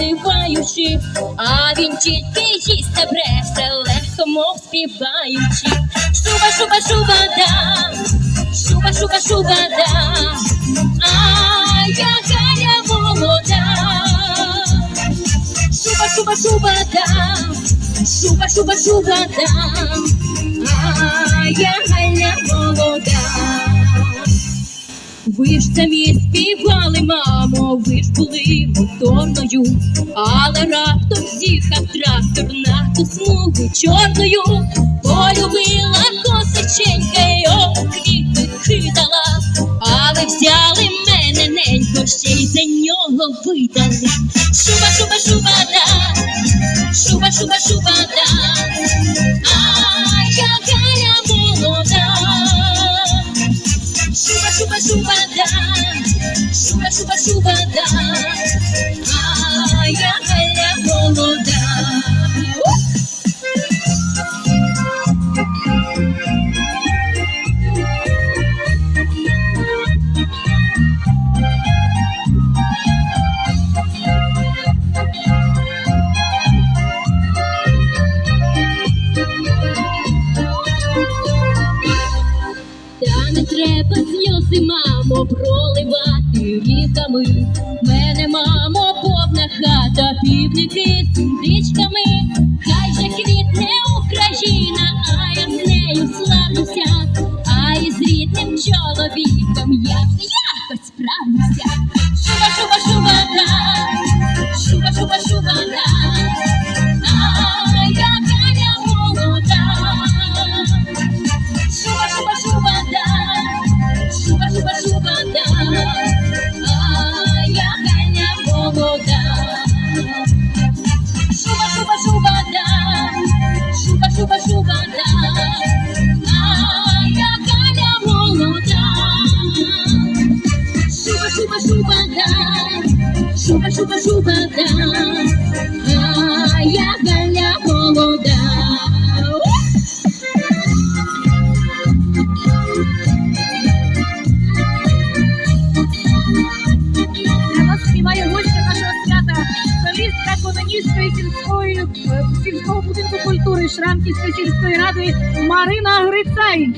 називаючи, а він тільки їсть та бреше, легко мов співаючи. Шуба, шуба, шуба, да, шуба, шуба, шуба, да, а я Галя молода. Шуба, шуба, шуба, да, шуба, шуба, шуба, да, а я молода. Ви ж самі співали, мамо, ви ж були моторною, але раптом з'їхав трактор на ту смугу чорною, полюбила косиченька й квіти кидала, але взяли мене ненько, ще й за нього видали. Шуба, шуба, шуба, Шуба, шуба, шуба, да, шуба, шуба, шуба, да, а не треба сльози, мамо, проливати ріками. Мене, мамо, повна хата, півники з індичками. Шуба, да, шуба, шуба, шуба, да, а я Галя молода. Для вас співає гостя нашого свята, солістка Кононівської сільської сільського будинку культури Шрамківської сільської ради Марина Грицай.